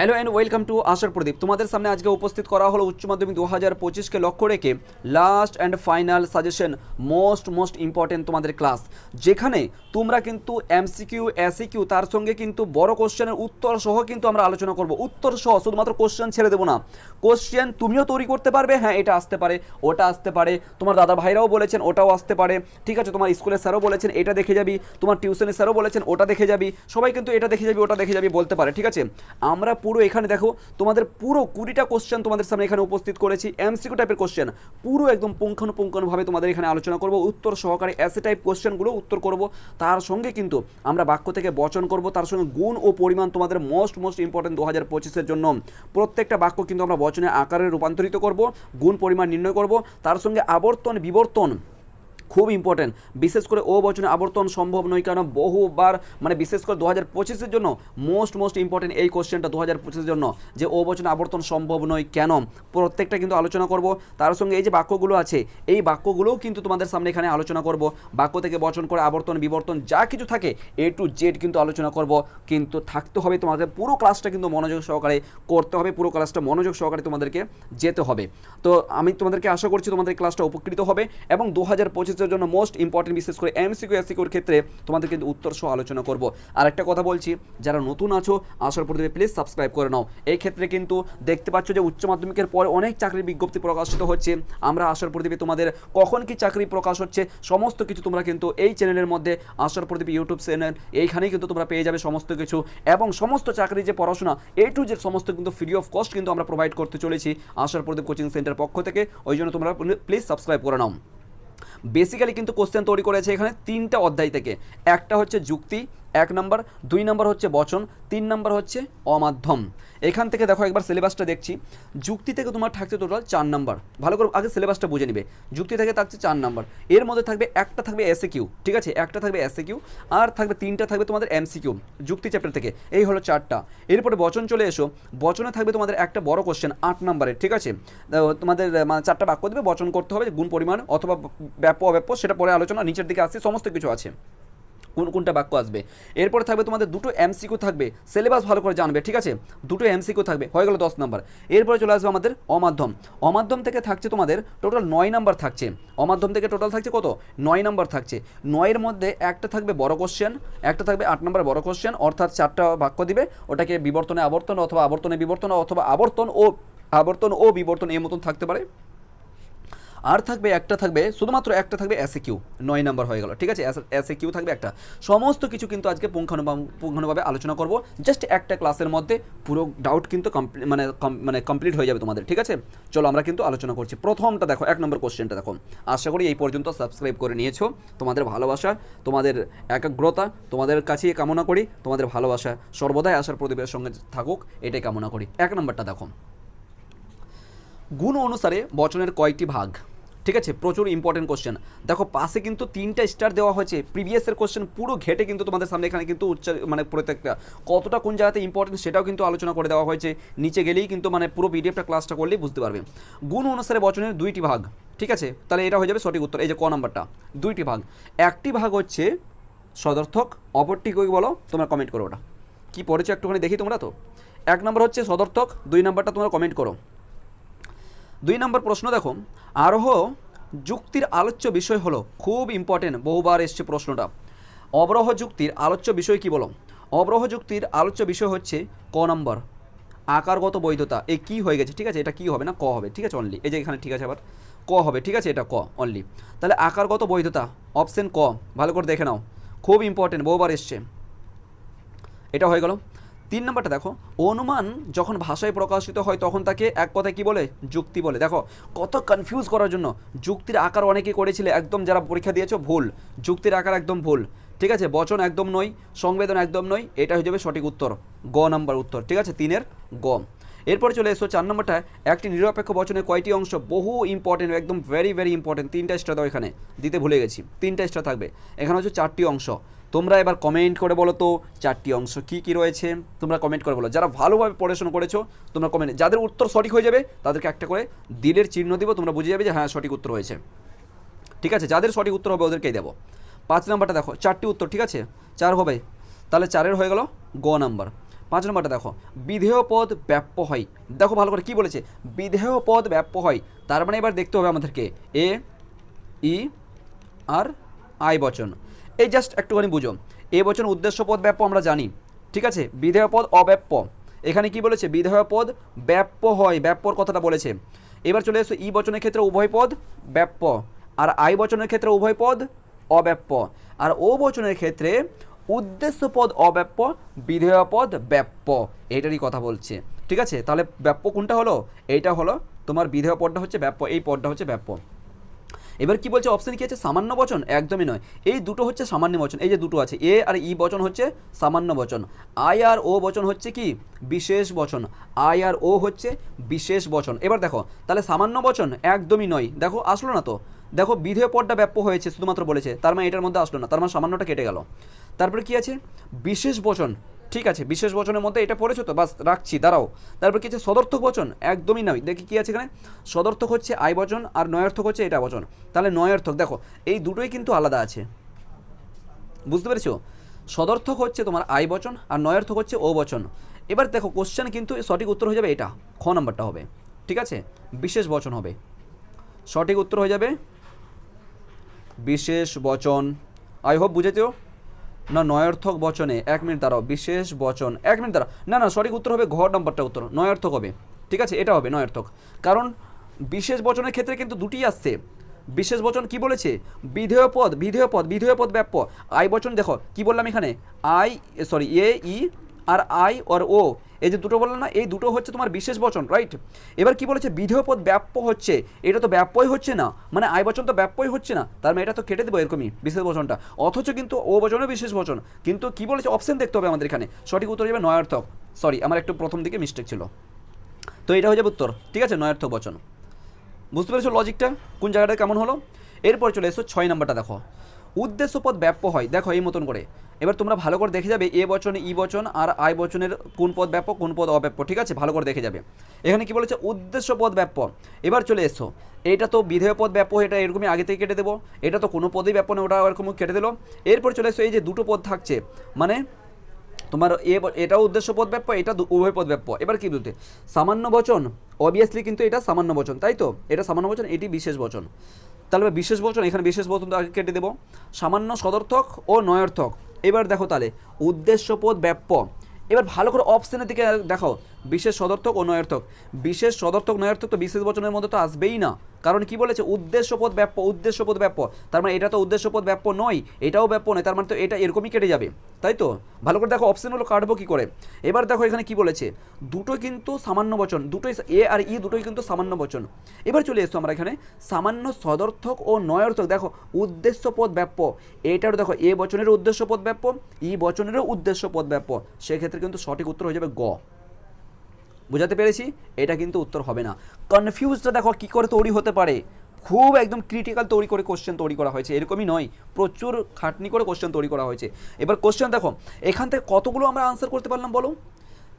Hello and welcome to আশার প্রদীপ তোমাদের সামনে আজকে উপস্থিত করা হলো উচ্চ মাধ্যমিক দু হাজার পঁচিশকে লক্ষ্য রেখে last and final suggestion most most important তোমাদের ক্লাস যেখানে তোমরা কিন্তু এমসিকিউ এসিকিউ তার সঙ্গে কিন্তু বড় কোশ্চেনের উত্তর সহ কিন্তু আমরা আলোচনা করব। উত্তর সহ শুধুমাত্র কোশ্চেন ছেড়ে দেবো না। কোশ্চেন তুমিও তৈরি করতে পারবে। হ্যাঁ এটা আসতে পারে, ওটা আসতে পারে। তোমার দাদা ভাইরাও বলেছেন, ওটাও আসতে পারে। ঠিক আছে, তোমার স্কুলের স্যারও বলেছেন, এটা দেখে যাবি। তোমার টিউশনের স্যারও বলেছেন, ওটা দেখে যাবি। সবাই কিন্তু এটা দেখে যাবি, ওটা দেখে যাবি বলতে পারে। ঠিক আছে? আমরা পুরো এখানে দেখো, তোমাদের পুরো কুড়িটা কোশ্চেন তোমাদের সামনে এখানে উপস্থিত করেছি এমসিকিউ টাইপের কোশ্চেন পুরো একদম পুঙ্খানুপুঙ্খানুভাবে তোমাদের এখানে আলোচনা করব, উত্তর সহকারে অ্যাসে টাইপ কোশ্চেনগুলো উত্তর করব। তার সঙ্গে কিন্তু আমরা বাক্য থেকে বচন করব, তার সঙ্গে গুণ ও পরিমাণ তোমাদের মোস্ট মোস্ট ইম্পর্টেন্ট দু হাজার পঁচিশের জন্য। প্রত্যেকটা বাক্য কিন্তু আমরা বচনে আকারে রূপান্তরিত করব, গুণ পরিমাণ নির্ণয় করব, তার সঙ্গে আবর্তন বিবর্তন খুব ইম্পর্টেন্ট বিশেষ করে ও বচনে আবর্তন সম্ভব নয় কারণ বহুবার মানে বিশেষ করে দু হাজার পঁচিশের জন্য মোস্ট মোস্ট ইম্পর্টেন্ট এই কোশ্চেনটা দু হাজার পঁচিশের জন্য, যে ও বচনে আবর্তন সম্ভব নয় কেন? প্রত্যেকটা কিন্তু আলোচনা করব। তার সঙ্গে এই যে বাক্যগুলো আছে, এই বাক্যগুলোও কিন্তু তোমাদের সামনে এখানে আলোচনা করব। বাক্য থেকে বচন করে আবর্তন, বিবর্তন, যা কিছু থাকে এ টু জেড কিন্তু আলোচনা করব। কিন্তু থাকতে হবে তোমাদের পুরো ক্লাসটা কিন্তু মনোযোগ সহকারে করতে হবে, পুরো ক্লাসটা মনোযোগ সহকারে তোমাদেরকে যেতে হবে। তো আমি তোমাদেরকে আশা করছি তোমাদের ক্লাসটা উপকৃত হবে এবং দু হাজার পঁচিশ পঁচিশের জন্য মোস্ট ইম্পর্টেন্ট বিশেষ করে এমসিকিউ এসিকিউর ক্ষেত্রে তোমাদের কিন্তু উত্তর সহ আলোচনা করব। আর একটা কথা বলছি, যারা নতুন আছো, আসার পর প্লিজ সাবস্ক্রাইব করে নাও। এই ক্ষেত্রে কিন্তু দেখতে পাচ্ছ যে উচ্চ মাধ্যমিকের পরে অনেক চাকরির বিজ্ঞপ্তি প্রকাশিত হচ্ছে। আমরা আসার প্রদীপে তোমাদের কখন কি চাকরি প্রকাশ হচ্ছে, সমস্ত কিছু তোমরা কিন্তু এই চ্যানেলের মধ্যে আসার প্রদীপ ইউটিউব চ্যানেল এইখানেই কিন্তু তোমরা পেয়ে যাবে সমস্ত কিছু। এবং সমস্ত চাকরি যে পড়াশোনা এ টু যে সমস্ত কিন্তু ফ্রি অফ কস্ট কিন্তু আমরা প্রোভাইড করতে চলেছি আসার প্রদীপ কোচিং সেন্টার পক্ষ থেকে। ওই জন্য তোমরা প্লিজ সাবস্ক্রাইব করে নাও। বেসিক্যালি কিন্তু কোশ্চেন তৈরি করেছে এখানে তিনটা অধ্যায় থেকে। একটা হচ্ছে যুক্তি এক নম্বর, দুই নম্বর হচ্ছে বচন, তিন নম্বর হচ্ছে অমাধ্যম। এখান থেকে দেখো একবার সিলেবাসটা দেখছি। যুক্তি থেকে তোমার থাকছে টোটাল চার নম্বর। ভালো করে আগে সিলেবাসটা বুঝে নিবে। যুক্তি থেকে থাকছে চার নম্বর। এর মধ্যে থাকবে একটা থাকবে এসে কিউ ঠিক আছে? একটা থাকবে এসে কিউ আর থাকবে তিনটা থাকবে তোমাদের এমসিকিউ যুক্তি চ্যাপ্টার থেকে। এই হলো চারটা। এরপরে বচন চলে এসো। বচনে থাকবে তোমাদের একটা বড় কোশ্চেন আট নম্বরের ঠিক আছে? তোমাদের মানে চারটা বাক্য দেবে। বচন করতে হবে গুণ পরিমাণ অথবা ব্যাপ, অব্যাপ্য, সেটা পরে আলোচনা, নিচের দিকে আসছে, সমস্ত কিছু আছে। কোন কোনটা বাক্য আসবে। এরপরে থাকবে তোমাদের দুটো এমসিকিউ থাকবে সিলেবাস ভালো করে জানবে, ঠিক আছে? দুটো এমসিকিউ থাকবে, হয়ে গেল দশ নম্বর। এরপরে চলে আসবে আমাদের অমাধ্যম। অমাধ্যম থেকে থাকছে তোমাদের টোটাল নয় নাম্বার থাকছে। অমাধ্যম থেকে টোটাল থাকছে কত? নয় নাম্বার থাকছে। নয়ের মধ্যে একটা থাকবে বড় কোশ্চেন একটা থাকবে আট নম্বর বড় কোশ্চেন অর্থাৎ চারটা বাক্য দিবে। ওটাকে বিবর্তনে আবর্তন অথবা আবর্তনে বিবর্তন অথবা আবর্তন ও আবর্তন ও বিবর্তন এই মতন থাকতে পারে। আর থাকবে একটা থাকবে, শুধুমাত্র একটা থাকবে এসে কিউ নয় নাম্বার হয়ে গেল, ঠিক আছে? এসে কিউ থাকবে একটা। সমস্ত কিছু কিন্তু আজকে পুঙ্খানুভাবে পুঙ্খানুভাবে আলোচনা করব। জাস্ট একটা ক্লাসের মধ্যে পুরো ডাউট কিন্তু মানে মানে কমপ্লিট হয়ে যাবে তোমাদের, ঠিক আছে? চলো আমরা কিন্তু আলোচনা করছি। প্রথমটা দেখো, এক নম্বর কোশ্চেনটা দেখো। আশা করি এই পর্যন্ত সাবস্ক্রাইব করে নিয়েছো। তোমাদের ভালোবাসা, তোমাদের একাগ্রতা, তোমাদের কাছেই কামনা করি। তোমাদের ভালোবাসা সর্বদাই আসার প্রদীপের সঙ্গে থাকুক, এটাই কামনা করি। এক নম্বরটা দেখো। গুণ অনুসারে বচনের কয়টি ভাগ? ঠিক আছে? প্রচুর ইম্পর্টেন্ট কোশ্চেন দেখো, পাশে কিন্তু তিনটা স্টার দেওয়া হয়েছে। প্রিভিয়াসের কোশ্চেন পুরো ঘেটে কিন্তু তোমাদের সামনে এখানে কিন্তু উচ্চার মানে প্রত্যেকটা, কতটা কোন জায়গাতে ইম্পর্টেন্ট সেটাও কিন্তু আলোচনা করে দেওয়া হয়েছে। নিচে গেলেই কিন্তু মানে পুরো পিডিএফটা ক্লাসটা করলেই বুঝতে পারবে। গুণ অনুসারে বচনের দুইটি ভাগ, ঠিক আছে? তাহলে এটা হয়ে যাবে সঠিক উত্তর। এই যে ক নাম্বারটা, দুইটি ভাগ। একটি ভাগ হচ্ছে সদর্থক, অপরটি কই বলো? তোমরা কমেন্ট করো ওটা। কী পড়েছো একটুখানি দেখি তোমরা তো? এক নম্বর হচ্ছে সদর্থক, দুই নম্বরটা তোমরা কমেন্ট করো। দুই নম্বর প্রশ্ন দেখো। আরোহ যুক্তির আলোচ্য বিষয় হলো, খুব ইম্পর্টেন্ট বহুবার এসছে প্রশ্নটা। অবরোহ যুক্তির আলোচ্য বিষয় কি বলো? অবরোহ যুক্তির আলোচ্য বিষয় হচ্ছে ক নম্বর। আকারগত বৈধতা এই কি হয়ে গেছে, ঠিক আছে? এটা কি হবে না ক হবে, ঠিক আছে? অনলি এই যে এখানে ঠিক আছে আবার। ক হবে, ঠিক আছে? এটা ক অনলি তাহলে আকারগত বৈধতা অপশন ক, ভালো করে দেখে নাও। খুব ইম্পর্টেন্ট বহুবার এসছে। এটা হয়ে গেল। তিন নম্বরটা দেখো, অনুমান যখন ভাষায় প্রকাশিত হয় তখন তাকে এক কথায় কি বলে? যুক্তি বলে। দেখো, কত কনফিউজ করার জন্য যুক্তির আকার অনেকে করেছিলে, একদম যারা পরীক্ষা দিয়েছ, ভুল। যুক্তির আকার একদম ভুল। ঠিক আছে? বচন একদম নয়, সংবেদন একদম নয়, এটা হয়ে যাবে সঠিক উত্তর। গ নাম্বার উত্তর। ঠিক আছে? তিনের গ। এরপরে চলে এসো চার নম্বরটা, একটি নিরপেক্ষ বচনের কয়টি অংশ? বহু ইম্পর্টেন্ট একদম ভেরি ভেরি ইম্পর্টেন্ট তিনটা স্টার দাও এখানে, দিতে ভুলে গেছি। তিনটা স্টার থাকবে। এখানে হচ্ছে চারটি অংশ। তোমরা এবার কমেন্ট করে বলো তো, চারটি অংশ কি কি রয়েছে? তোমরা কমেন্ট করে বলো। যারা ভালোভাবে পড়াশোনা করেছ, তোমরা কমেন্ট যাদের উত্তর সঠিক হয়ে যাবে, তাদেরকে একটা করে দিলের চিহ্ন দিব, তোমরা বুঝে যাবে যে হ্যাঁ সঠিক উত্তর হয়েছে। ঠিক আছে? যাদের সঠিক উত্তর হবে, ওদেরকেই দেবো। পাঁচ নাম্বারটা দেখো, চারটি উত্তর, ঠিক আছে? চার হবে। তাহলে চারের হয়ে গেল গ নাম্বার। পাঁচ নম্বরটা দেখো, বিধেয় পদ ব্যাপ্য হয়। দেখো ভালো করে কি বলেছে? বিধেয় পদ ব্যাপ্য হয়। তার মানে এবার দেখতে হবে আমাদেরকে। এ, ই, আর, আই বচন। এই জাস্ট একটুখানি বুঝো। এ বচন উদ্দেশ্য পদ, ব্যাপ্য আমরা জানি। ঠিক আছে? বিধেয় পদ, অব্যাপ্য। এখানে কি বলেছে? বিধেয় পদ, ব্যাপ্য হয়। ব্যাপ্যর কথাটা বলেছে। এবার চলে এসো, ই বচনের ক্ষেত্রে উভয় পদ, ব্যাপ্য। আর আই বচনের ক্ষেত্রে উভয় পদ, অব্যাপ্য। আর ও বচনের ক্ষেত্রে উদ্দেশ্য পদ, অব্যাপ্য, বিধেয় পদ, ব্যাপ্য। এইটারই কথা বলছে। ঠিক আছে? তাহলে ব্যাপ্য কোনটা হলো? এইটা হলো তোমার বিধেয় পদটা হচ্ছে ব্যাপ্য। এই পদটা হচ্ছে ব্যাপ্য। এবার কি বলছে? অপশন কি আছে? সামান্য বচন? একদমই নয়। এই দুটো হচ্ছে সামান্য বচন। এই যে দুটো আছে, এ আর ই বচন হচ্ছে সামান্য বচন। আই আর ও বচন হচ্ছে কি? বিশেষ বচন। আই আর ও হচ্ছে বিশেষ বচন। এবার দেখো, তাহলে সামান্য বচন একদমই নয়। দেখো, আসলো না তো। দেখো, বিধেয় পদটা ব্যাপ্য হয়েছে, শুধুমাত্র বলেছে। তার মানে এটার মধ্যে আসলো না। তার মানে সামান্যটা কেটে গেল। তারপরে কি আছে? বিশেষ বচন। ঠিক আছে, বিশেষ বচনের মধ্যে এটা পড়েছো তো? বাস, রাখছি, দাঁড়াও। তারপর কি আছে? সদর্থক বচন? একদমই নয় দেখি কি আছে এখানে? সদর্থক হচ্ছে আই বচন আর নয়ার্থক হচ্ছে এটা বচন। তাহলে নয়ার্থক, দেখো, এই দুটোই কিন্তু আলাদা আছে। বুঝতে পেরেছ? সদর্থক হচ্ছে তোমার আই বচন আর নয়ার্থক হচ্ছে ও বচন। এবার দেখো কোশ্চেন কিন্তু সঠিক উত্তর হয়ে যাবে এটা। খ নাম্বারটা হবে। ঠিক আছে? বিশেষ বচন হবে। সঠিক উত্তর হয়ে যাবে বিশেষ বচন। আই হোপ বুঝেছ? না, নয়ার্থক বচনে এক মিনিট দাঁড়াও, বিশেষ বচন, এক মিনিট দাঁড়াও। না না, সঠিক উত্তর হবে ঘর নম্বরটা উত্তর, নয়ার্থক হবে। ঠিক আছে, এটা হবে নয়ার্থক। কারণ বিশেষ বচনের ক্ষেত্রে কিন্তু দুটি আসছে। বিশেষ বচন কি বলেছে? বিধেয় পদ বিধেয় পদ বিধেয় পদ ব্যাপ্য। আই বচন দেখো, কি বললাম এখানে? I sorry A, E R I আর ও, এই যে দুটো বললাম না, এই দুটো হচ্ছে তোমার বিশেষ বচন রাইট এবার কি বলেছে? বিধেয় পদ ব্যাপ্য হচ্ছে, এটা তো ব্যাপ্যই হচ্ছে না। মানে আই বচন তো ব্যাপ্যই হচ্ছে না। তার মানে এটা তো কেটে দেবো এরকমই, বিশেষ বচনটা। অথচ কিন্তু ও বচনও বিশেষ বচন। কিন্তু কি বলেছে? অপশন দেখতে হবে আমাদের এখানে। সঠিক উত্তর যাবে নয়ার্থক। সরি আমার একটু প্রথম দিকে মিস্টেক ছিল। তো এটা হয়ে যাবে উত্তর। ঠিক আছে? নয়ার্থক বচন। বুঝতে পেরেছ লজিকটা কোন জায়গাটা কেমন হলো? এরপর চলে এসো ছয় নাম্বারটা দেখো। উদ্দেশ্য পদ ব্যাপ্য হয়। দেখো এই মতন করে। এবার তোমরা ভালো করে দেখে যাবে এ বচন, ই বচন আর আই বচনের কোন পদ ব্যাপ্য, কোন পদ অব্যাপ্য। ঠিক আছে? ভালো করে দেখে যাবে। এখানে কি বলেছে? উদ্দেশ্য পদ ব্যাপ্য। এবার চলে এসো। এটা তো বিধেয় পদ ব্যাপ্য, এটা এরকমই আগে থেকে কেটে দেবো। এটা তো কোনো পদেই ব্যাপ্য না, ওটা এরকম কেটে দিলো। এরপর চলে এসো, এই যে দুটো পদ থাকছে। মানে তোমার এ এটাও উদ্দেশ্য পদ ব্যাপ্য, এটা উভয় পদ ব্যাপ্য। এবার কি বলতে? সামান্য বচন অবভিয়াসলি কিন্তু এটা সামান্য বচন, তাই তো? এটা সামান্য বচন, এটি বিশেষ বচন। তাহলে বিশেষ বচন, এখানে বিশেষ বচন আগে কেটে দেবো। সামান্য সদর্থক ও নয়র্থক। এবার দেখো তাহলে, উদ্দেশ্যপদ ব্যাপ্য। এবার ভালো করে অপশানের দিকে দেখো বিশেষ সদর্থক ও নয়ার্থক। বিশেষ সদর্থক, নয়ার্থক তো বিশেষ বচনের মধ্যে তো আসবেই না। কারণ কি বলেছে? উদ্দেশ্যপদ ব্যাপ্য উদ্দেশ্যপদ ব্যাপ্য। তার মানে এটা তো উদ্দেশ্যপদ ব্যাপ্য নয়, এটাও ব্যাপ্য নয়, তার মানে তো এটা এরকমই কেটে যাবে। তাই তো? ভালো করে দেখো অপশনগুলো কাটবো কী করে? এবার দেখো এখানে কি বলেছে? দুটো কিন্তু সামান্য বচন, দুটোই এ আর ই দুটোই কিন্তু সামান্য বচন। এবার চলে এসছো আমরা এখানে। সামান্য সদর্থক ও নয়ার্থক, দেখো উদ্দেশ্যপদ ব্যাপ্য। এটারও দেখো, এ বচনের উদ্দেশ্যপদ ব্যাপ্য, ই বচনেরও উদ্দেশ্যপদ ব্যাপ্য। সেক্ষেত্রে কিন্তু সঠিক উত্তর হয়ে যাবে গ। বোঝাতে পেরেছি? এটা কিন্তু উত্তর হবে না। কনফিউজটা দেখো কী করে তৈরি হতে পারে। খুব একদম ক্রিটিক্যাল তৈরি করে কোশ্চেন তৈরি করা হয়েছে। এরকমই নয়। প্রচুর খাটনি করে কোশ্চেন তৈরি করা হয়েছে। এবার কোশ্চেন দেখো, এখান থেকে কতগুলো আমরা আনসার করতে পারলাম বলো?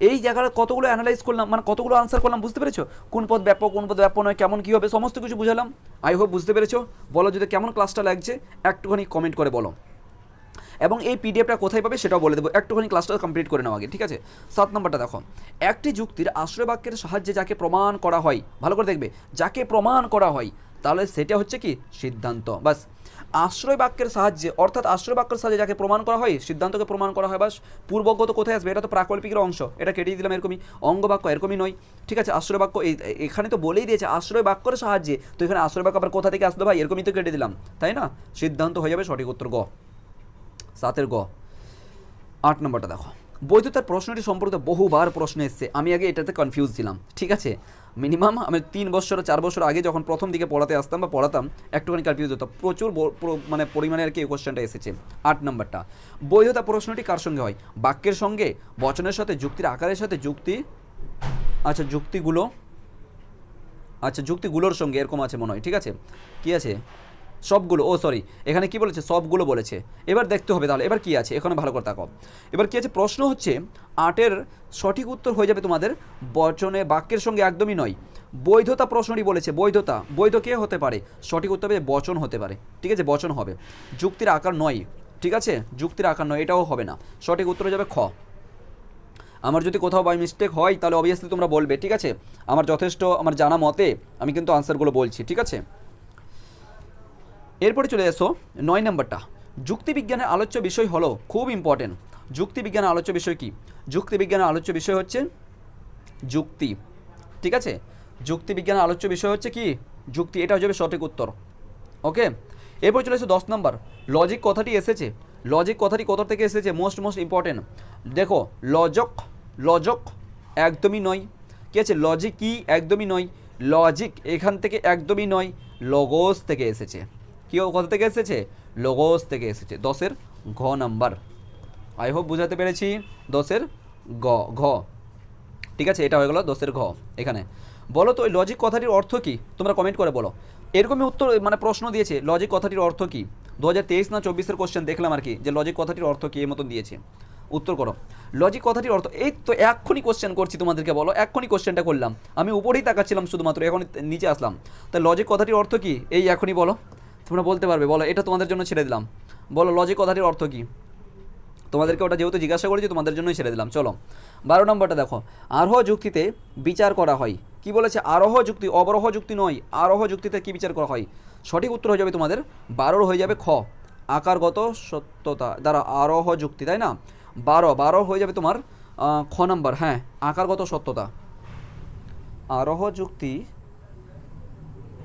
এই জায়গাটা কতগুলো অ্যানালাইজ করলাম? মানে কতগুলো আনসার করলাম বুঝতে পেরেছ? কোন পদ ব্যাপক, কোন পদ ব্যাপক নয়, কেমন কী হবে, সমস্ত কিছু বুঝালাম। আই হোপ বুঝতে পেরেছ। বলো যদি কেমন ক্লাসটা লাগছে, একটুখানি কমেন্ট করে বলো। এবং এই পিডিএফটা কোথায় পাবে সেটাও বলে দেবো। একটুখানি ক্লাসটা কমপ্লিট করে নেওয়া আগে, ঠিক আছে? সাত নম্বরটা দেখো। একটি যুক্তির আশ্রয় বাক্যের সাহায্যে যাকে প্রমাণ করা হয়, ভালো করে দেখবে, যাকে প্রমাণ করা হয়, তাহলে সেটা হচ্ছে কি? সিদ্ধান্ত। বাস। আশ্রয় বাক্যের সাহায্যে, অর্থাৎ আশ্রয় বাক্যের সাহায্যে যাকে প্রমাণ করা হয়, সিদ্ধান্তকে প্রমাণ করা হয়, বাস। পূর্বজ্ঞ তো কোথায় আসবে? এটা তো প্রাকল্পিকের অংশ, এটা কেটেই দিলাম এরকমই। অঙ্গ বাক্য এরকমই নয়, ঠিক আছে? আশ্রয় বাক্য এখানে তো বলেই দিয়েছে আশ্রয় বাক্যের সাহায্যে। তো এখানে আশ্রয় বাক্য আবার কোথা থেকে আসলো ভাই? এরকমই তো কেটে দিলাম, তাই না? সিদ্ধান্ত হয়ে যাবে সঠিক উত্তর গ। সাতের গ। আট নম্বরটা দেখো। বৈধতার প্রশ্নটি সম্পর্কে বহুবার প্রশ্ন এসছে। আমি আগে এটাতে কনফিউজ ছিলাম। ঠিক আছে? মিনিমাম আমি তিন বছর চার বছর আগে যখন প্রথম দিকে পড়াতে আসতাম বা পড়াতাম, একটুখানি কনফিউজ হতো প্রচুর মানে পরিমাণে আর কি এই কোশ্চেনটা এসেছে। আট নম্বরটা। বৈধতা প্রশ্নটি কার সঙ্গে হয়? বাক্যের সঙ্গে? বচনের সাথে? যুক্তির আকারের সাথে? যুক্তি? আচ্ছা যুক্তিগুলো? আচ্ছা যুক্তিগুলোর সঙ্গে এরকম আছে মনে হয়। ঠিক আছে? কি আছে? সবগুলো, ও সরি এখানে কি বলেছে? সবগুলো বলেছে। এবার দেখতে হবে তাহলে, এবার কি আছে? এখানে ভালো করে তাকাও। এবার কি আছে? প্রশ্ন হচ্ছে, আটের সঠিক উত্তর হয়ে যাবে তোমাদের, বচনে বাক্যের সঙ্গে একদমই নয়। বৈধতা প্রশ্নটি বলেছে, বৈধতা। বৈধ কে হতে পারে? সঠিক উত্তর হবে বচন হতে পারে। ঠিক আছে, বচন হবে। যুক্তির আকার নয়। ঠিক আছে? যুক্তির আকার নয়, এটাও হবে না। সঠিক উত্তর হয়ে যাবে খ। আমার যদি কোথাও বাই মিস্টেক হয়, তাহলে অবভিয়াসলি তোমরা বলবে, ঠিক আছে? আমার যথেষ্ট, আমার জানা মতে আমি কিন্তু আনসারগুলো বলছি, ঠিক আছে? এরপরে চলে এসো নয় নম্বরটা। যুক্তিবিজ্ঞানের আলোচ্য বিষয় হলো খুব ইম্পর্টেন্ট যুক্তিবিজ্ঞানের আলোচ্য বিষয় কি? যুক্তিবিজ্ঞানের আলোচ্য বিষয় হচ্ছে যুক্তি। ঠিক আছে? যুক্তিবিজ্ঞানের আলোচ্য বিষয় হচ্ছে কি? যুক্তি, এটা হচ্ছে সঠিক উত্তর। ওকে? এরপর চলে এসো দশ নম্বর। লজিক কথাটি এসেছে। লজিক কথাটি কোথা থেকে এসেছে? মোস্ট মোস্ট ইম্পর্টেন্ট দেখো লজক লজক একদমই নয়। কি আছে? লজিক কি? একদমই নয়। লজিক এখান থেকে একদমই নয়। লগোস থেকে এসেছে। কি কোথা থেকে এসেছে? লগোস থেকে এসেছে। দশের ঘ নাম্বার। আই হোপ বুঝাতে পেরেছি। দশের গ, ঘ। ঠিক আছে, এটা হয়ে গেল দশের ঘ। এখানে। বলো তো ওই লজিক কথাটির অর্থ কি? তোমরা কমেন্ট করে বলো। এরকমই উত্তর মানে প্রশ্ন দিয়েছে লজিক কথাটির অর্থ কি? দু হাজার তেইশ না চব্বিশের কোশ্চেন দেখলাম আর কি, যে লজিক কথাটির অর্থ কী এর মতন দিয়েছে। উত্তর করো। লজিক কথাটির অর্থ, এই তো এক্ষুনি কোশ্চেন করছি তোমাদেরকে বলো, এক্ষুনি কোশ্চেনটা করলাম। আমি উপরেই তাকাচ্ছিলাম শুধুমাত্র এখন নিচে আসলাম। তা লজিক কথাটির অর্থ কি? এই এখনই বলো। তোমরা বলতে পারবে, বলো, এটা তোমাদের জন্য ছেড়ে দিলাম। বলো লজিক কথাটির অর্থ কী? তোমাদেরকে ওটা যেহেতু জিজ্ঞাসা করেছি, তোমাদের জন্যই ছেড়ে দিলাম। চলো, বারো নম্বরটা দেখো। আরোহ যুক্তিতে বিচার করা হয়। কি বলেছে? আরোহ যুক্তি, অবরোহ যুক্তি নয়। আরোহ যুক্তিতে কি বিচার করা হয়? সঠিক উত্তর হয়ে যাবে তোমাদের বারোর হয়ে যাবে খ। আকারগত সত্যতা, দ্বারা আরোহ যুক্তি, তাই না? বারো বারো হয়ে যাবে তোমার খ নাম্বার। হ্যাঁ আকারগত সত্যতা। আরোহ যুক্তি,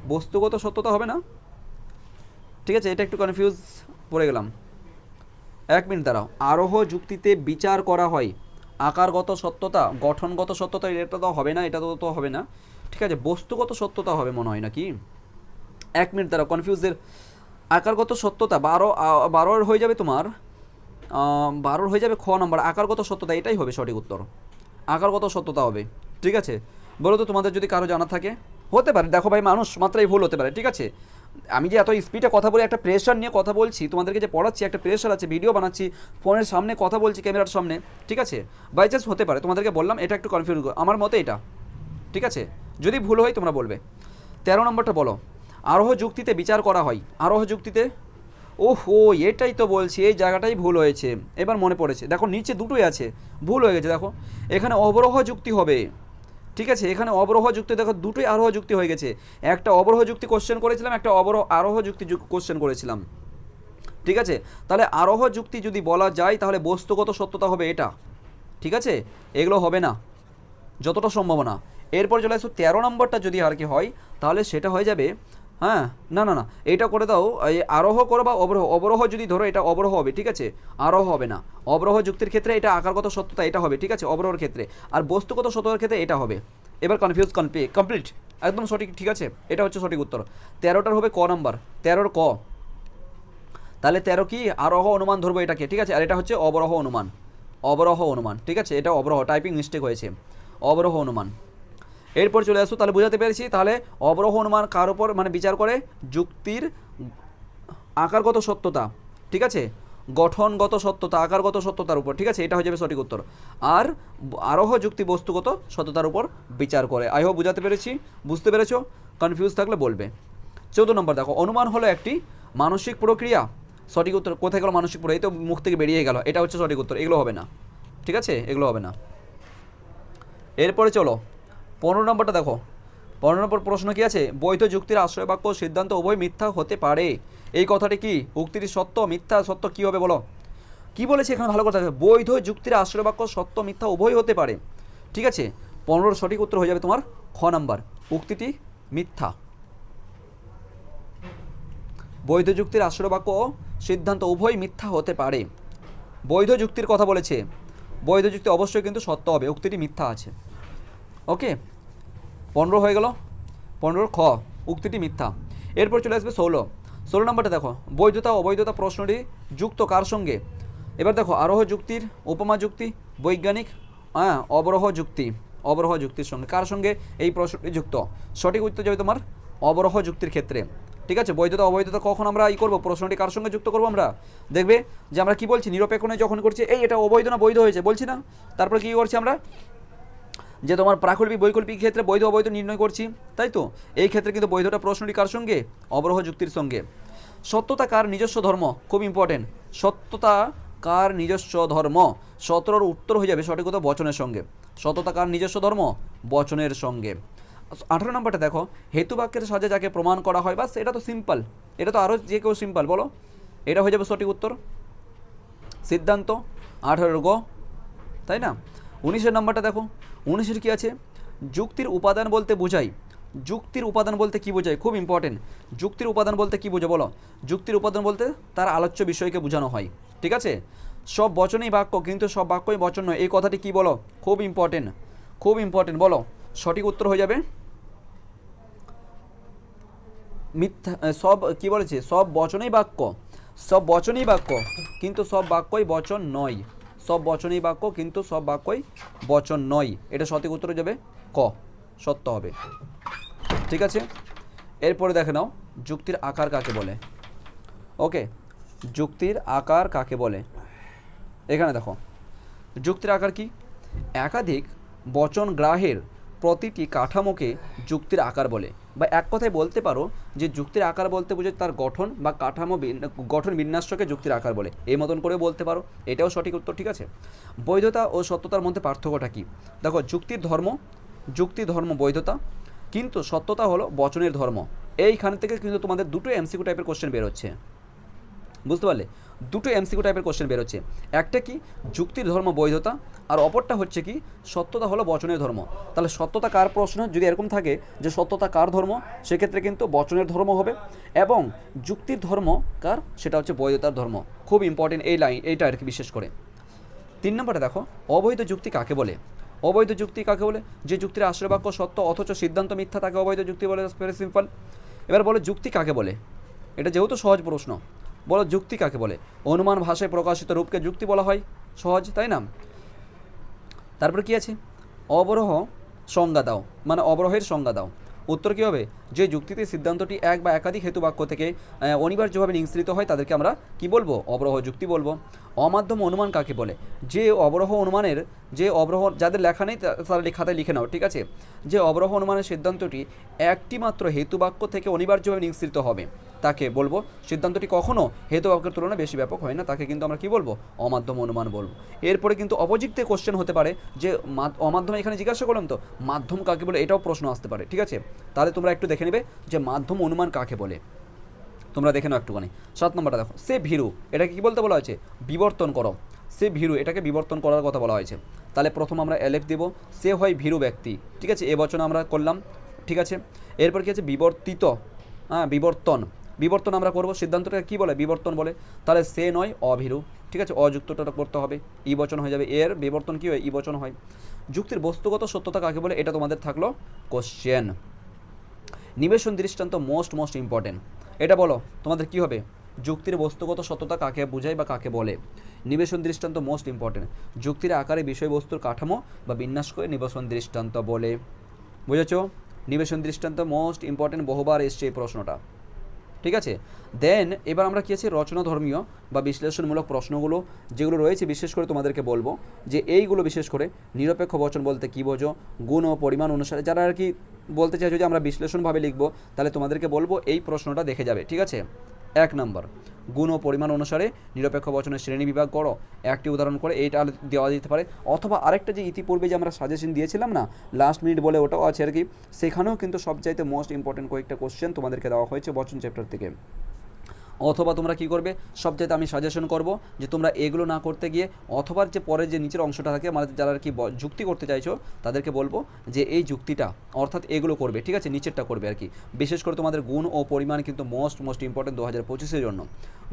বস্তুগত সত্যতা হবে না? ঠিক আছে, এটা একটু কনফিউজ পড়ে গেলাম। এক মিনিট দাঁড়াও। আরোহ যুক্তিতে বিচার করা হয়। আকারগত সত্যতা, গঠনগত সত্যতা, এটা তো হবে না, এটা তো তো হবে না। ঠিক আছে, বস্তুগত সত্যতা হবে মনে হয় নাকি? এক মিনিট দাঁড়াও কনফিউজের আকারগত সত্যতা, বারো বারোর হয়ে যাবে তোমার বারোর হয়ে যাবে খ নম্বর। আকারগত সত্যতা, এটাই হবে সঠিক উত্তর। আকারগত সত্যতা হবে। ঠিক আছে? বলো তো তোমাদের যদি কারও জানা থাকে। হতে পারে, দেখো ভাই, মানুষ মাত্রাই ভুল হতে পারে, ঠিক আছে? আমি যে এত স্পিডে কথা বলে একটা প্রেশার নিয়ে কথা বলছি, তোমাদেরকে যে পড়াচ্ছি, একটা প্রেশার আছে ভিডিও বানাচ্ছি, ফোনের সামনে কথা বলছি ক্যামেরার সামনে, ঠিক আছে? বাই চান্স হতে পারে, তোমাদেরকে বললাম, এটা একটু কনফিউজ আমার মতে এটা, ঠিক আছে? যদি ভুল হয়, তোমরা বলবে। তেরো নম্বরটা বলো, আরোহ যুক্তিতে বিচার করা হয়। আরোহ যুক্তিতে? ওহো, এটাই তো বলছি, এই জায়গাটাই ভুল হয়েছে। এবার মনে পড়েছে। দেখো, নিচে দুটোই আছে, ভুল হয়ে গেছে, দেখো। এখানে অবরোহ যুক্তি হবে। ঠিক আছে, এখানে অবরোহ যুক্তি, দেখো দুটোই আরোহ যুক্তি হয়ে গেছে। একটা অবরোহ যুক্তি কোশ্চেন করেছিলাম, একটা অবরোহ, আরোহ যুক্তি কোশ্চেন করেছিলাম। ঠিক আছে? তাহলে আরোহ যুক্তি যদি বলা যায়, তাহলে বস্তুগত সত্যতা হবে এটা। ঠিক আছে? এগুলো হবে না। যতটা সম্ভাবনা। এরপর চলে আসো, তেরো নম্বরটা যদি আর কি হয়, তাহলে সেটা হয়ে যাবে হ্যাঁ না না না এটা করে দাও, এই আরোহ করো বা অবরোহ অবরোহ যদি ধরো এটা অবরোহ হবে, ঠিক আছে? আরোহ হবে না। অবরোহ যুক্তির ক্ষেত্রে এটা আকারগত সত্যতা, এটা হবে, ঠিক আছে? অবরোহের ক্ষেত্রে। আর বস্তুগত সত্যতার ক্ষেত্রে এটা হবে। এবার কনফিউজ কমপ্লিট একদম সঠিক, ঠিক আছে? এটা হচ্ছে সঠিক উত্তর। তেরোটার হবে ক নাম্বার। তেরোর ক। তাহলে তেরো কি? আরোহ অনুমান ধরবো এটাকে, ঠিক আছে? আর এটা হচ্ছে অবরোহ অনুমান। অবরোহ অনুমান, ঠিক আছে? এটা অবরোহ টাইপিং মিস্টেক হয়েছে। অবরোহ অনুমান। এরপর চলে আসো, তাহলে বোঝাতে পেরেছি, তাহলে অবরোহ অনুমান কার উপর মানে বিচার করে? যুক্তির আকারগত সত্যতা, ঠিক আছে? গঠনগত সত্যতা, আকারগত সত্যতার উপর, ঠিক আছে? এটা হয়ে যাবে সঠিক উত্তর। আর আরোহ যুক্তি বস্তুগত সত্যতার উপর বিচার করে। আই হোপ বুঝাতে পেরেছি, বুঝতে পেরেছ? কনফিউজ থাকলে বলবে। চৌদ্দ নম্বর দেখো, অনুমান হলো একটি মানসিক প্রক্রিয়া। সঠিক উত্তর, কোথায় গেল মানসিক প্রক্রিয়া? তো মুখ থেকে বেরিয়ে গেল, এটা হচ্ছে সঠিক উত্তর, এগুলো হবে না, ঠিক আছে? এগুলো হবে না। এরপরে চলো পনেরো নম্বরটা দেখো। পনেরো নম্বর প্রশ্ন কি আছে? বৈধ যুক্তির আশ্রয় বাক্য সিদ্ধান্ত উভয় মিথ্যা হতে পারে। এই কথাটি কি? উক্তিটি সত্য, মিথ্যা, সত্য কি হবে বলো? কি বলেছে এখানে? ভালো কথা বৈধ যুক্তির আশ্রয় বাক্য সত্য, মিথ্যা উভয় হতে পারে। ঠিক আছে? পনেরোর সঠিক উত্তর হয়ে যাবে তোমার খ নাম্বার। উক্তিটি মিথ্যা। বৈধ যুক্তির আশ্রয় বাক্য সিদ্ধান্ত উভয় মিথ্যা হতে পারে। বৈধ যুক্তির কথা বলেছে। বৈধ যুক্তি অবশ্যই কিন্তু সত্য হবে। উক্তিটি মিথ্যা আছে। ওকে? পনেরো হয়ে গেল। পনেরোর খ, উক্তিটি মিথ্যা। এরপর চলে আসবে ষোলো। ষোলো নম্বরটা দেখো, বৈধতা অবৈধতা প্রশ্নটি যুক্ত কার সঙ্গে? এবার দেখো, আরোহ যুক্তির, উপমা যুক্তি, বৈজ্ঞানিক হ্যাঁ অবরোহ যুক্তি, অবরোহ যুক্তির সঙ্গে। কার সঙ্গে? এই প্রশ্নটি যুক্ত। সঠিক উত্তর যাবে তোমার অবরোহ যুক্তির ক্ষেত্রে। ঠিক আছে? বৈধতা, অবৈধতা কখন আমরা ই করব? প্রশ্নটি কার সঙ্গে যুক্ত করব আমরা? দেখবে যে আমরা কি বলছি? নিরপেক্ষ নয় যখন করছি, এই এটা অবৈধ না বৈধ হয়েছে? বলছি না। তারপরে কী করছি আমরা? যে তোমার প্রাকল্পিক বৈকল্পিক ক্ষেত্রে বৈধ অবৈধ নির্ণয় করছি, তাই তো? এই ক্ষেত্রে কিন্তু বৈধটা প্রশ্নটি কার সঙ্গে? অবরোহ যুক্তির সঙ্গে। সত্যতা কার নিজস্ব ধর্ম? খুব ইম্পর্টেন্ট সত্যতা কার নিজস্ব ধর্ম? সতেরোর উত্তর হয়ে যাবে সঠিক কথা বচনের সঙ্গে। সততা কার নিজস্ব ধর্ম? বচনের সঙ্গে। আঠারো নম্বরটা দেখো, হেতু বাক্যের সাহায্যে যাকে প্রমাণ করা হয়, বাস এটা তো সিম্পল এটা তো আরও যে কেউ সিম্পল বলো। এটা হয়ে যাবে সঠিক উত্তর। সিদ্ধান্ত, আঠারোর গ। তাই না? উনিশের নাম্বারটা দেখো উনিশের কি আছে? যুক্তির উপাদান বলতে বোঝাই। যুক্তির উপাদান বলতে কি বোঝায়? খুব ইম্পর্টেন্ট যুক্তির উপাদান বলতে কি বোঝো বলো? যুক্তির উপাদান বলতে তার আলোচ্য বিষয়কে বোঝানো হয়। ঠিক আছে? সব বচনেই বাক্য, কিন্তু সব বাক্যই বচন নয়। এই কথাটি কি বলো? খুব ইম্পর্টেন্ট খুব ইম্পর্টেন্ট বলো, সঠিক উত্তর হয়ে যাবে? মিথ্যা সব, কি বলেছে? সব বচনেই বাক্য। সব বচনেই বাক্য, কিন্তু সব বাক্যই বচন নয়। সব বচনেই বাক্য, কিন্তু সব বাক্যই বচন নয়। এটা সঠিক উত্তর যাবে ক। সত্য হবে। ঠিক আছে? এরপরে দেখে নাও, যুক্তির আকার কাকে বলে? ওকে, যুক্তির আকার কাকে বলে? এখানে দেখো, যুক্তির আকার কি? একাধিক বচন গ্রাহের প্রতিটি কাঠামোকে যুক্তির আকার বলে। বা এক কথায় বলতে পারো যে যুক্তির আকার বলতে বুঝে তার গঠন বা কাঠামো গঠন বিন্যাসকে যুক্তির আকার বলে। এই মতন করে বলতে পারো। এটাও সঠিক উত্তর, ঠিক আছে? বৈধতা ও সত্যতার মধ্যে পার্থক্যটা কী? দেখো, যুক্তির ধর্ম যুক্তি ধর্ম বৈধতা, কিন্তু সত্যতা হলো বচনের ধর্ম। এইখান থেকে কিন্তু তোমাদের দুটো এমসিকিউ টাইপের কোশ্চেন বেরোচ্ছে বুঝতে পারলে? দুটো এমসিকিউ টাইপের কোশ্চেন বেরোচ্ছে। একটা কি? যুক্তির ধর্ম, বৈধতা। আর অপরটা হচ্ছে কি? সত্যতা হলো বচনের ধর্ম। তাহলে সত্যতা কার প্রশ্ন? যদি এরকম থাকে যে সত্যতা কার ধর্ম, সেক্ষেত্রে কিন্তু বচনের ধর্ম হবে। এবং যুক্তির ধর্ম কার? সেটা হচ্ছে বৈধতার ধর্ম। খুব ইম্পর্টেন্ট এই লাইন এইটা আর কি বিশেষ করে। তিন নম্বরে দেখো, অবৈধ যুক্তি কাকে বলে? অবৈধ যুক্তি কাকে বলে? যে যুক্তির আশ্রয় বাক্য সত্য অথচ সিদ্ধান্ত মিথ্যা তাকে অবৈধ যুক্তি বলে ভেরি সিম্পল এবার বলে, যুক্তি কাকে বলে? এটা যেহেতু সহজ প্রশ্ন বলো যুক্তি কাকে বলে? অনুমান ভাষায় প্রকাশিত রূপকে যুক্তি বলা হয়। সহজ, তাই না? তারপরে কি আছে? অবরোহ সংজ্ঞা দাও মানে অবরোহের সংজ্ঞা দাও। উত্তর কী হবে? যে যুক্তিতে সিদ্ধান্তটি এক বা একাধিক হেতু বাক্য থেকে অনিবার্যভাবে নিঃসৃত হয়, তাদেরকে আমরা কি বলব? অবরোহ যুক্তি বলব। অমাধ্যম অনুমান কাকে বলে? যে অবরোহ অনুমানের, যে অবরোহ, যাদের লেখা নেই তারা খাতায় লিখে নাও, ঠিক আছে? যে অবরোহ অনুমানের সিদ্ধান্তটি একটি মাত্র হেতু বাক্য থেকে অনিবার্যভাবে নিঃসৃত হবে। তাকে বলব। সিদ্ধান্তটি কখনো হেতু বাক্যের তুলনায় বেশি ব্যাপক হয় না, তাকে কিন্তু আমরা কি বলব? অমাধ্যম অনুমান বলব। এরপরে কিন্তু অপোজিটে কোশ্চেন হতে পারে যে অমাধ্যম এখানে জিজ্ঞাসা করলাম তো, মাধ্যম কাকে বলে? এটাও প্রশ্ন আসতে পারে, ঠিক আছে? তাহলে তোমরা একটু দেখে নেবে যে, মাধ্যম অনুমান কাকে বলে? তোমরা দেখে নাও একটুখানি। সাত নম্বরটা দেখো। সে ভীরু, এটাকে কি বলতে বলা হয়েছে? বিবর্তন করো। সে ভীরু, এটাকে বিবর্তন করার কথা বলা হয়েছে। তাহলে প্রথম আমরা এলেফ দেব। সে হয় ভীরু ব্যক্তি, ঠিক আছে? এ বচন আমরা করলাম, ঠিক আছে? এরপর কি আছে? বিবর্তিত হ্যাঁ বিবর্তন। বিবর্তন আমরা করব। সিদ্ধান্তটা কি বলে? বিবর্তন বলে, তাহলে সে নয়, অভীরু। ঠিক আছে? অযুক্তটা করতে হবে। ই বচন হয়ে যাবে। এর বিবর্তন কি হয়? ই বচন হয়। যুক্তির বস্তুগত সত্যতা কাকে বলে? এটা তোমাদের থাকল কোশ্চেন নিবেশন দৃষ্টান্ত মোস্ট মোস্ট ইম্পর্টেন্ট এটা বলো, তোমাদের কি হবে? যুক্তির বস্তুগত সত্যতা কাকে বোঝায় বা কাকে বলে? নিবেশন দৃষ্টান্ত মোস্ট ইম্পর্টেন্ট যুক্তির আকারে বিষয়বস্তুর কাঠামো বা বিন্যাস করে নিবেশন দৃষ্টান্ত বলে। বুঝেছ? নিবেশন দৃষ্টান্ত মোস্ট ইম্পর্টেন্ট বহুবার এসছে এই প্রশ্নটা। ঠিক আছে? দেন এবার আমরা কী আছে? রচনাধর্মীয় বা বিশ্লেষণমূলক প্রশ্নগুলো যেগুলো রয়েছে, বিশেষ করে তোমাদেরকে বলব যে এইগুলো বিশেষ করে নিরপেক্ষ বচন বলতে কী বোঝো? গুণ ও পরিমাণ অনুসারে যারা আর কি বলতে চাইছো যে আমরা বিশ্লেষণভাবে লিখব, তাহলে তোমাদেরকে বলব এই প্রশ্নটা দেখে যাবে, ঠিক আছে? এক নম্বর। গুণ ও পরিমাণ অনুসারে নিরপেক্ষ বচনের শ্রেণি বিভাগ করো একটি উদাহরণ করে এইটা দেওয়া যেতে পারে। অথবা আরেকটা যে ইতিপূর্বে যে আমরা সাজেশন দিয়েছিলাম না লাস্ট মিনিট বলে ওটাও আছে আর কি, সেখানেও কিন্তু সবচাইতে মোস্ট ইম্পর্টেন্ট কয়েকটা কোশ্চেন তোমাদেরকে দেওয়া হয়েছে বচন চ্যাপ্টার থেকে। অথবা তোমরা কি করবে? সবচাইতে আমি সাজেশন করব যে তোমরা এগুলো না করতে গিয়ে অথবা যে পরের যে নিচের অংশটা থাকে মানে যারা আর কি যুক্তি করতে চাইছো, তাদেরকে বলব যে এই যুক্তিটা, অর্থাৎ এগুলো করবে, ঠিক আছে? নিচেরটা করবে আর কি। বিশেষ করে তোমাদের গুণ ও পরিমাণ কিন্তু মোস্ট মোস্ট ইম্পর্টেন্ট দু হাজার পঁচিশের জন্য।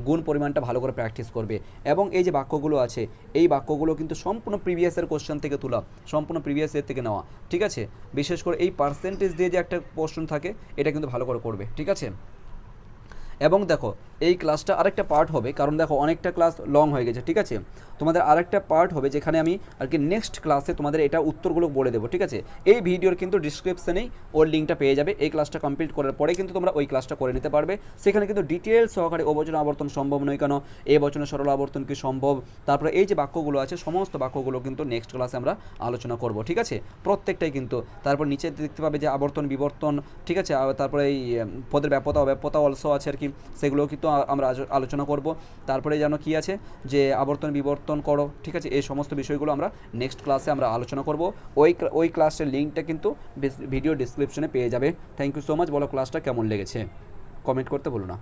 গুণ পরিমাণটা ভালো করে প্র্যাকটিস করবে। এবং এই যে বাক্যগুলো আছে, এই বাক্যগুলো কিন্তু সম্পূর্ণ প্রিভিয়াসের কোশ্চেন থেকে তোলা, সম্পূর্ণ প্রিভিয়াস থেকে নেওয়া, ঠিক আছে? বিশেষ করে এই পার্সেন্টেজ দিয়ে যে একটা প্রশ্ন থাকে, এটা কিন্তু ভালো করে করবে, ঠিক আছে? এবং দেখো এই ক্লাসটা আরেকটা পার্ট হবে। কারণ দেখো, অনেকটা ক্লাস লং হয়ে গেছে, ঠিক আছে? তোমাদের আরেকটা পার্ট হবে যেখানে আমি আর কি নেক্সট ক্লাসে তোমাদের এটা উত্তরগুলো বলে দেবো, ঠিক আছে? এই ভিডিওর কিন্তু ডিসক্রিপশানেই ওর লিঙ্কটা পেয়ে যাবে। এই ক্লাসটা কমপ্লিট করার পরে কিন্তু তোমরা ওই ক্লাসটা করে নিতে পারবে। সেখানে কিন্তু ডিটেলস সহকারে অবচন আবর্তন সম্ভব নয় কেন? এ বচনের সরল আবর্তন কি সম্ভব? তারপরে এই যে বাক্যগুলো আছে, সমস্ত বাক্যগুলো কিন্তু নেক্সট ক্লাসে আমরা আলোচনা করব, ঠিক আছে? প্রত্যেকটাই কিন্তু। তারপর নিচে দেখতে পাবে যে আবর্তন বিবর্তন ঠিক আছে? তারপরে এই পদের ব্যাপতা অব্যাপতা অলসো আছে আর কি। সেগুলো আ- আমরা আলোচনা করব। তারপরে যেন কি আছে, যে আবর্তন, বিবর্তন করো, ঠিক আছে? এই সমস্ত বিষয়গুলো আমরা নেক্সট ক্লাসে আমরা আলোচনা করব। ওই ওই ক্লাসের লিঙ্কটা কিন্তু ভিডিও ডিসক্রিপশনে পেয়ে যাবে। থ্যাংক ইউ সো মাচ বলো ক্লাসটা কেমন লেগেছে? কমেন্ট করতে বলো না।